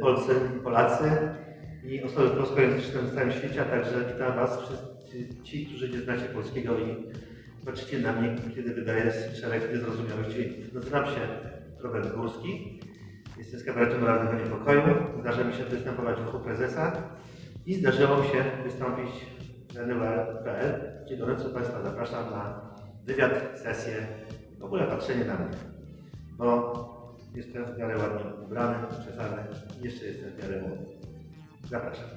Polscy, Polacy i osoby polskojęzyczne w całym świecie, a także witam Was wszyscy ci, którzy nie znacie polskiego i patrzycie na mnie, kiedy wydaję szereg niezrozumiałych dźwięków. Nazywam się Robert Górski, jestem z kabaretu Moralnego Niepokoju. Zdarza mi się występować w ruchu prezesa i zdarzyło mi się wystąpić w NWL.pl, gdzie gorąco Państwa zapraszam na wywiad, sesję, w ogóle patrzenie na mnie. Bo jest teraz w miarę ładnie ubrany, przesany i jeszcze jestem w miarę młody. Zapraszam.